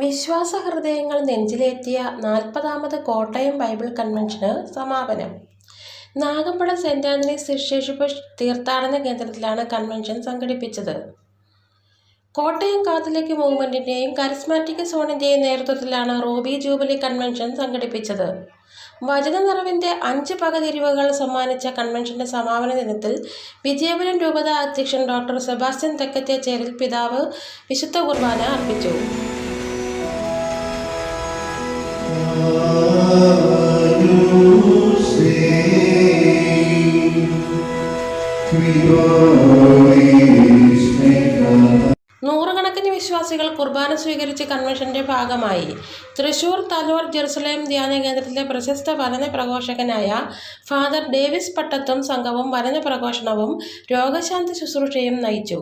വിശ്വാസ ഹൃദയങ്ങൾ നെഞ്ചിലേറ്റിയ നാൽപ്പതാമത് കോട്ടയം ബൈബിൾ കൺവെൻഷന് സമാപനം. നാഗമ്പട സെന്റ് ആന്റണീസ് ശിശേഷിപ്പ് തീർത്ഥാടന കേന്ദ്രത്തിലാണ് കൺവെൻഷൻ സംഘടിപ്പിച്ചത്. കോട്ടയം കാത്തലിക് മൂവ്മെന്റിന്റെയും കരിസ്മാറ്റിക് സോണിന്റെയും നേതൃത്വത്തിലാണ് റോബി ജൂബിലി കൺവെൻഷൻ സംഘടിപ്പിച്ചത്. വചന നിറവിന്റെ അഞ്ച് പകതിരിവുകൾ സമ്മാനിച്ച കൺവെൻഷന്റെ സമാപന ദിനത്തിൽ വിജയപുരം രൂപത അധ്യക്ഷൻ ഡോക്ടർ സെബാസ്റ്റ്യൻ തെക്കത്തെ ചേരൽ പിതാവ് വിശുദ്ധ കുർബാന അർപ്പിച്ചു. Christ. വിശ്വാസികൾ കുർബാന സ്വീകരിച്ച കൺവെൻഷന്റെ ഭാഗമായി. തൃശൂർ തലൂർ ജെറുസലേം ധ്യാന കേന്ദ്രത്തിലെ പ്രശസ്ത വനന പ്രഘോഷകനായ ഫാദർ ഡേവിസ് പട്ടത്തും സംഘവും വനന പ്രഘോഷണവും രോഗശാന്തി ശുശ്രൂഷയും നയിച്ചു.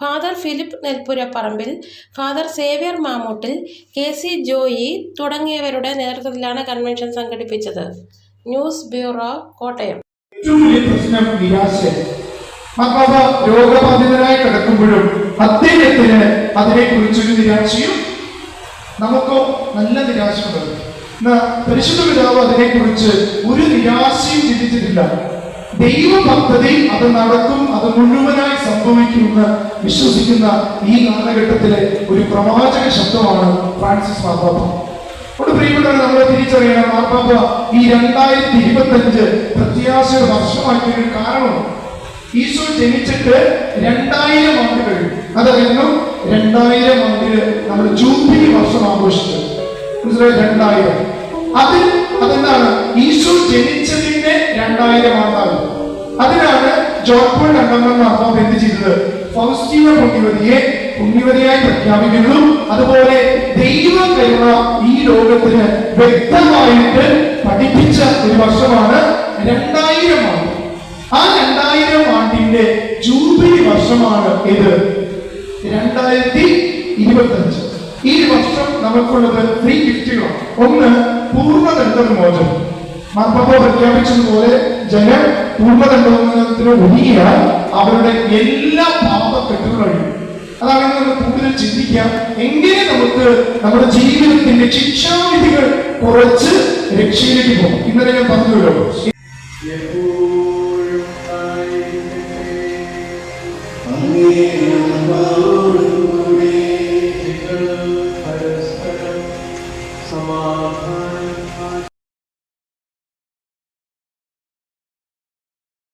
Father Philip Nelpurapparambil father Xavier Mamoottil K C Joy തുടങ്ങിയവരുടെ നേതൃത്വത്തിലാണ് കൺവെൻഷൻ സംഘടിപ്പിച്ചത്. News bureau Kottayam. ഏറ്റവും വലിയ പ്രശ്നം മാതാവ് രോഗബാധിതനായി കിടക്കുമ്പോഴും അദ്ദേഹത്തിന് അതിനെക്കുറിച്ചൊരു നിരാശയും നമുക്കോ നല്ല നിരാശ എന്നാ പരിശുദ്ധ പിതാവ് അതിനെക്കുറിച്ച് ഒരു നിരാശയും ചിന്തിച്ചിട്ടില്ല. ദൈവ പദ്ധതി അത് നടക്കും അത് മുഴുവനായി സംഭവിക്കുമെന്ന് വിശ്വസിക്കുന്ന ഈ കാലഘട്ടത്തിലെ ഒരു പ്രവാചക ശബ്ദമാണ് ഫ്രാൻസിസ് മാർപ്പാപ്പ. അവിടെ പ്രിയപ്പെട്ടവർ നമ്മൾ തിരിച്ചറിയണം. മാർപ്പാപ്പ ഈ രണ്ടായിരത്തി ഇരുപത്തി അഞ്ച് പ്രത്യാശയുടെ വർഷമാക്കിയൊരു കാരണം ഈശോ ജനിച്ചിട്ട് രണ്ടായിരം ആണ്ട് കഴിഞ്ഞു. അതായിരുന്നു രണ്ടായിരം ആണ്ടിൽ നമ്മൾ ജൂബിലി വർഷം ആഘോഷിച്ചത്. മനസ്സിലായി? രണ്ടായിരം. അതിൽ അതെന്താണ്? ഈശോ ജനിച്ചതിന്റെ രണ്ടായിരം ആണ്ടാണ്. അതിനാണ് ജോർപ്പോൾ രണ്ടാമൻ അർത്ഥം എന്ത് ചെയ്തത്? ഫൗസ്റ്റീന പുണ്യവതിയെ പുണ്യവതിയായി പ്രഖ്യാപിക്കുന്നു. അതുപോലെ ദൈവ കരുണ ഈ ലോകത്തിന് വ്യക്തമായിട്ട് പഠിപ്പിച്ച ഒരു വർഷമാണ് രണ്ടായിരം ആണ്ട്. ആ രണ്ടായിരം ജൂബിലി വർഷമാണ് ഇത്. രണ്ടായിരത്തി ഇരുപത്തഞ്ച്. ഈ വർഷം നമുക്കുള്ളത് ത്രീ ഗിഫ്റ്റുകളാണ് ഒന്ന് പൂർണദണ്ഡമോചനം മാർപ്പാപ്പ പ്രഖ്യാപിച്ചതുപോലെ ജനം പൂർണദണ്ഡത്തിന് ഒതുങ്ങിയാൽ അവരുടെ എല്ലാ പാപക്കെട്ടുകളും അതാണ് നമ്മൾ കൂടുതൽ ചിന്തിക്കാം എങ്ങനെ നമുക്ക് നമ്മുടെ ജീവിതത്തിന്റെ ശിക്ഷാവിധികൾ കുറച്ച് രക്ഷയിലേക്ക് പോകും. ഇന്നലെ ഞാൻ പറഞ്ഞല്ലോ. We